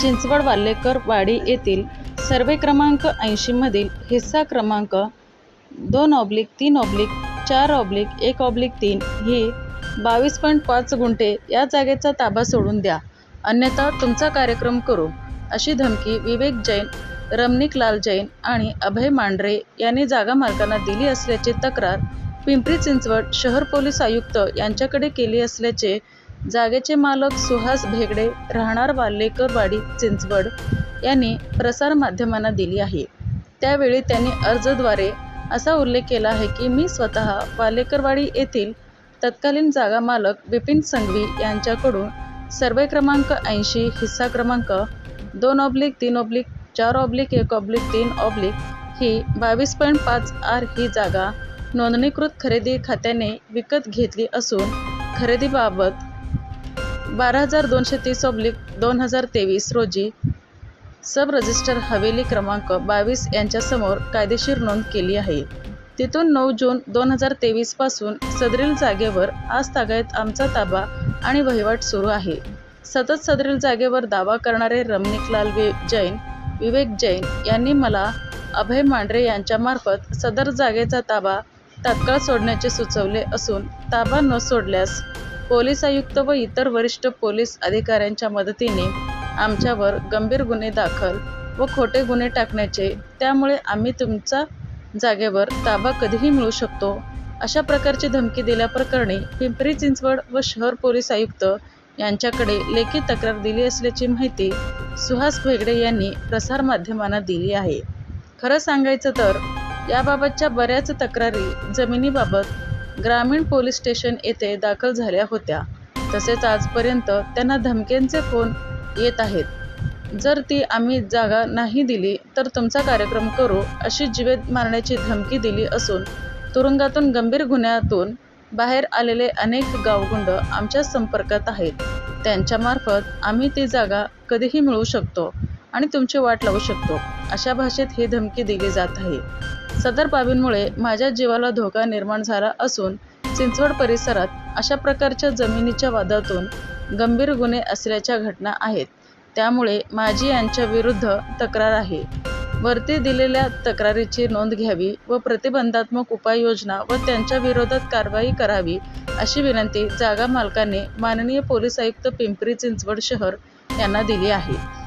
चिंचवड वाल्हेकर वाडी येथील सर्वे क्रमांक ऐंशीमधील हिस्सा क्रमांक दोन ऑब्लिक तीन ऑब्लिक चार ऑब्लिक एक ऑब्लिक तीन ही बावीस पॉईंट पाच गुंठे या जागेचा ताबा सोडून द्या. अन्यथा तुमचा कार्यक्रम करू. अशी धमकी विवेक जैन रमणिक लाल जैन आणि अभय मांढरे यांनी जागा मालकांना दिली असल्याची तक्रार पिंपरी चिंचवड शहर पोलीस आयुक्त यांच्याकडे केली असल्याचे जागेचे मालक सुहास भेगडे राहणार वाल्हेकरवाडी चिंचवड यांनी प्रसारमाध्यमांना दिली आहे. त्यावेळी त्यांनी अर्जद्वारे असा उल्लेख केला आहे की मी स्वतः वाल्हेकरवाडी येथील तत्कालीन जागा मालक विपिन संघवी यांच्याकडून सर्वे क्रमांक ऐंशी हिस्सा क्रमांक दोन ऑब्लिक तीन ऑब्लिक चार ऑब्लिक एक ऑब्लिक तीन ऑब्लिक ही बावीस पॉईंट पाच आर ही जागा नोंदणीकृत खरेदी खात्याने विकत घेतली असून खरेदीबाबत बारा हजार दोनशे तीस ऑब्लिक दोन हजार तेवीस रोजी सब रजिस्टर हवेली क्रमांक बावीस यांच्यासमोर कायदेशीर नोंद केली आहे. तिथून नऊ जून दोन हजार तेवीसपासून सदरील जागेवर आज तागायत आमचा ताबा आणि वहिवाट सुरू आहे. सतत सदरील जागेवर दावा करणारे रमणिकलाल वि जैन विवेक जैन यांनी मला अभय मांढरे यांच्यामार्फत सदर जागेचा ताबा तात्काळ सोडण्याचे सुचवले असून ताबा न सोडल्यास पोलीस आयुक्त व इतर वरिष्ठ पोलीस अधिकाऱ्यांच्या मदतीने आमच्यावर गंभीर गुन्हे दाखल व खोटे गुन्हे टाकण्याचे त्यामुळे आम्ही तुमचा जागेवर ताबा कधीही मिळू शकतो अशा प्रकारची धमकी दिल्याप्रकरणी पिंपरी चिंचवड व शहर पोलीस आयुक्त यांच्याकडे लेखी तक्रार दिली असल्याची माहिती सुहास भेगडे यांनी प्रसारमाध्यमांना दिली आहे. खरं सांगायचं तर याबाबतच्या बऱ्याच तक्रारी जमिनीबाबत ग्रामीण पोलीस स्टेशन येथे दाखल झाल्या होत्या. तसेच आजपर्यंत त्यांना धमक्यांचे फोन येत आहेत. जर ती आम्ही जागा नाही दिली तर तुमचा कार्यक्रम करू अशी जिवेत मारण्याची धमकी दिली असून तुरुंगातून गंभीर गुन्ह्यातून बाहेर आलेले अनेक गावगुंड आमच्या संपर्कात आहेत. त्यांच्यामार्फत आम्ही ती जागा कधीही मिळवू शकतो आणि तुमची वाट लावू शकतो अशा भाषेत ही धमकी दिली जात आहे. सदर बाबींमुळे माझ्या जीवाला धोका निर्माण झाला असून चिंचवड परिसरात अशा प्रकारच्या जमिनीच्या वादातून गंभीर गुन्हे असल्याच्या घटना आहेत. त्यामुळे माझी यांच्या विरुद्ध तक्रार आहे. वरती दिलेल्या तक्रारीची नोंद घ्यावी व प्रतिबंधात्मक उपाययोजना व त्यांच्या विरोधात कारवाई करावी अशी विनंती जागा मालकाने माननीय पोलीस आयुक्त पिंपरी चिंचवड शहर यांना दिली आहे.